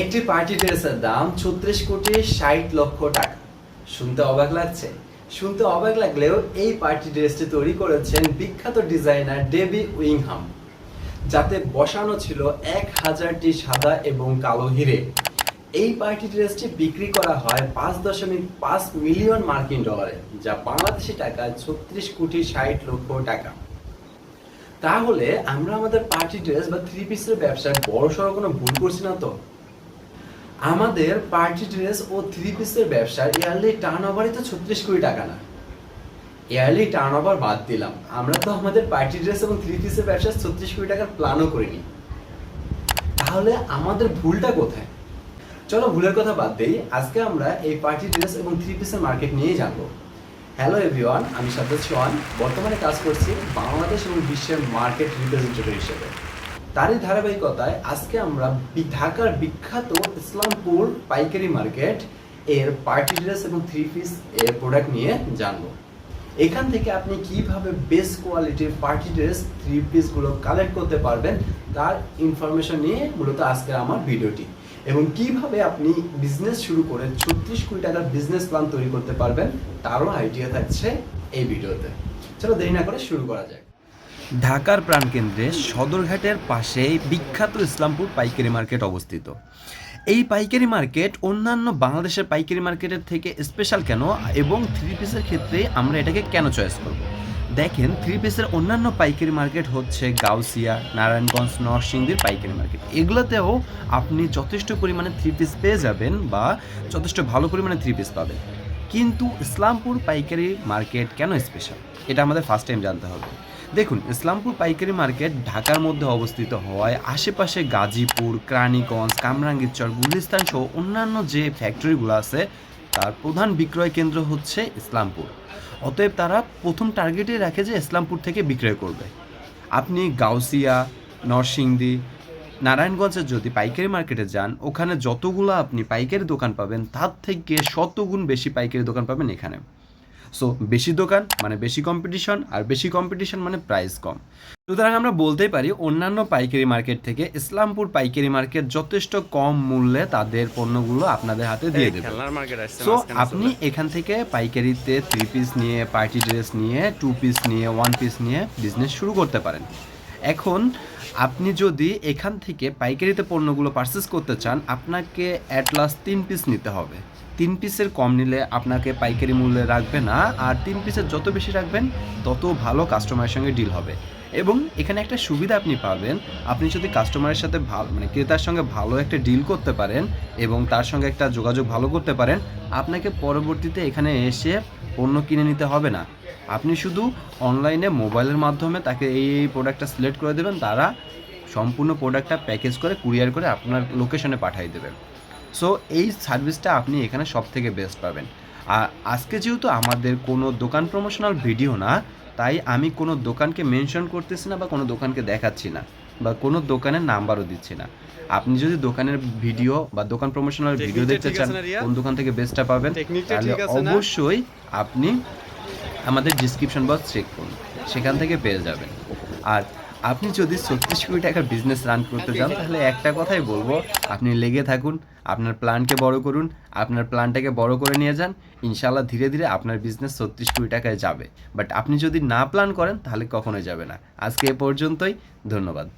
একটি পার্টি ড্রেসের দাম ছত্রিশ কোটি ষাট লক্ষ টাকা। শুনতে অবাক লাগছে? শুনতে অবাক লাগলেও এই পার্টি ড্রেসটি তৈরি করেছেন বিখ্যাত ডিজাইনার ডেবি উইংহাম, যাতে বসানো ছিল এক হাজারটি সাদা এবং কালো হিরে। এই পার্টি ড্রেসটি বিক্রি করা হয় পাঁচ দশমিক পাঁচ মিলিয়ন মার্কিন ডলারে, যা বাংলাদেশি টাকায় ছত্রিশ কোটি ষাট লক্ষ টাকা। তাহলে আমরা আমাদের পার্টি ড্রেস বা থ্রি পিসের ব্যবসায় বড় সড়ো কোনো ভুল করছি না তো? আমাদের পার্টি ড্রেস ও থ্রি পিসের ব্যবসার ইয়ারলি টার্ন ওভারই তো ছত্রিশ কোটি টাকা না। ইয়ারলি টার্ন ওভার বাদ দিলাম। আমরা তো আমাদের পার্টি ড্রেস এবং থ্রি পিসের ব্যবসায় ছত্রিশ কোটি টাকার প্ল্যানও করিনি। তাহলে আমাদের ভুলটা কোথায়? চলো ভুলের কথা বাদ দেই। আজকে আমরা এই পার্টি ড্রেস এবং থ্রি পিসের মার্কেট নিয়েই জানব। হ্যালো এভরিওয়ান আমি সাদ্দাত সোয়ান বর্তমানে কাজ করছি বাংলাদেশ এবং বিশ্বের মার্কেট রিপ্রেজেন্টেটিভ হিসেবে। তারই ধারাবাহিকতায় আজকে আমরা ঢাকার বিখ্যাত ইসলামপুর পাইকারি মার্কেট এর পার্টি ড্রেস এবং থ্রি পিস এর প্রোডাক্ট নিয়ে জানব। এখান থেকে আপনি কীভাবে বেস্ট কোয়ালিটির পার্টি ড্রেস থ্রি পিসগুলো কালেক্ট করতে পারবেন, তার ইনফরমেশন নিয়ে মূলত আজকে আমার ভিডিওটি। এবং কীভাবে আপনি বিজনেস শুরু করে ছত্রিশ কোটি টাকার বিজনেস প্ল্যান তৈরি করতে পারবেন, তারও আইডিয়া থাকছে এই ভিডিওতে। চলো দেরি না করে শুরু করা যাক। ঢাকার প্রাণকেন্দ্রে সদরঘাটের পাশেই বিখ্যাত ইসলামপুর পাইকারি মার্কেট অবস্থিত। এই পাইকারি মার্কেট অন্যান্য বাংলাদেশের পাইকারি মার্কেটের থেকে স্পেশাল কেন এবং থ্রি পিসের ক্ষেত্রে আমরা এটাকে কেন চয়েস করব? দেখেন থ্রি পিসের অন্যান্য পাইকারি মার্কেট হচ্ছে গাউসিয়া, নারায়ণগঞ্জ, নরসিংদীর পাইকারি মার্কেট। এগুলোতেও আপনি যথেষ্ট পরিমাণে থ্রি পিস পেয়ে যাবেন বা যথেষ্ট ভালো পরিমাণে থ্রি পিস পাবেন। কিন্তু ইসলামপুর পাইকারি মার্কেট কেন স্পেশাল এটা আমাদের ফার্স্ট টাইম জানতে হবে। দেখুন, ইসলামপুর পাইকারি মার্কেট ঢাকার মধ্যে অবস্থিত হওয়ায় আশেপাশে গাজীপুর, ক্রানীগঞ্জ, কামরাঙ্গীরচর, গুলিস্তান সহ অন্যান্য যে ফ্যাক্টরিগুলো আছে, তার প্রধান বিক্রয় কেন্দ্র হচ্ছে ইসলামপুর। অতএব তারা প্রথম টার্গেটে রাখে যে ইসলামপুর থেকে বিক্রয় করবে। আপনি গাউসিয়া, নরসিংদী নারায়ণগঞ্জের যদি পাইকারি মার্কেটে যান, ওখানে যতগুলো আপনি পাইকারি দোকান পাবেন, তার থেকে শতগুণ বেশি পাইকারি দোকান পাবেন এখানে। সো বেশি দোকান মানে বেশি কম্পিটিশন আর বেশি কম্পিটিশন মানে প্রাইস কম। সুতরাং আমরা বলতেই পারি অন্যান্য পাইকারি মার্কেট থেকে ইসলামপুর পাইকারি মার্কেট যথেষ্ট কম মূল্যে তাদের পণ্যগুলো আপনাদের হাতে দিয়ে দেবে। সো আপনি এখান থেকে পাইকারিতে থ্রি পিস নিয়ে পার্টি ড্রেস নিয়ে টু পিস নিয়ে ওয়ান পিস নিয়ে বিজনেস শুরু করতে পারেন। এখন আপনি যদি এখান থেকে পাইকারিতে পণ্যগুলো পারচেস করতে চান আপনাকে অ্যাট লাস্ট তিন পিস নিতে হবে। তিন পিসের কম নিলে আপনাকে পাইকারি মূল্যে রাখবে না, আর তিন পিসের যত বেশি রাখবেন, তত ভালো কাস্টমারের সঙ্গে ডিল হবে। এবং এখানে একটা সুবিধা আপনি পাবেন, আপনি যদি কাস্টমারের সাথে ভালো মানে ক্রেতার সঙ্গে ভালো একটা ডিল করতে পারেন, এবং তার সঙ্গে একটা যোগাযোগ ভালো করতে পারেন, আপনাকে পরবর্তীতে এখানে এসে পণ্য কিনে নিতে হবে না। আপনি শুধু অনলাইনে মোবাইলের মাধ্যমে তাকে এই এই প্রোডাক্টটা সিলেক্ট করে দেবেন, তারা সম্পূর্ণ প্রোডাক্টটা প্যাকেজ করে কুরিয়ার করে আপনার লোকেশনে পাঠিয়ে দেবে সো এই সার্ভিসটা আপনি এখানে সব থেকে বেস্ট পাবেন আর আজকে যেহেতু আমাদের কোনো দোকান প্রমোশনাল ভিডিও না তাই আমি কোনো দোকানকে মেনশন করতেছি না বা কোনো দোকানকে দেখাচ্ছি না বা কোনো দোকানের নাম্বারও দিচ্ছি না আপনি যদি দোকানের ভিডিও বা দোকান প্রমোশনাল ভিডিও দেখতে চান? কোন দোকান থেকে বেস্টটা পাবেন তাহলে? অবশ্যই আপনি আমাদের ডিসক্রিপশন বক্স চেক করুন সেখান থেকে পেয়ে যাবেন আর আপনি যদি ছত্রিশ কোটি টাকার বিজনেস রান করতে চান, তাহলে একটা কথাই বলব, আপনি লেগে থাকুন, আপনার প্ল্যানকে বড় করুন, আপনার প্ল্যানটাকে বড় করে নিয়ে যান ইনশাল্লাহ ধীরে ধীরে আপনার বিজনেস ছত্রিশ কোটি টাকায় যাবে। বাট আপনি যদি না প্ল্যান করেন, তাহলে কখনোই যাবে না। আজকে এ পর্যন্তই, ধন্যবাদ।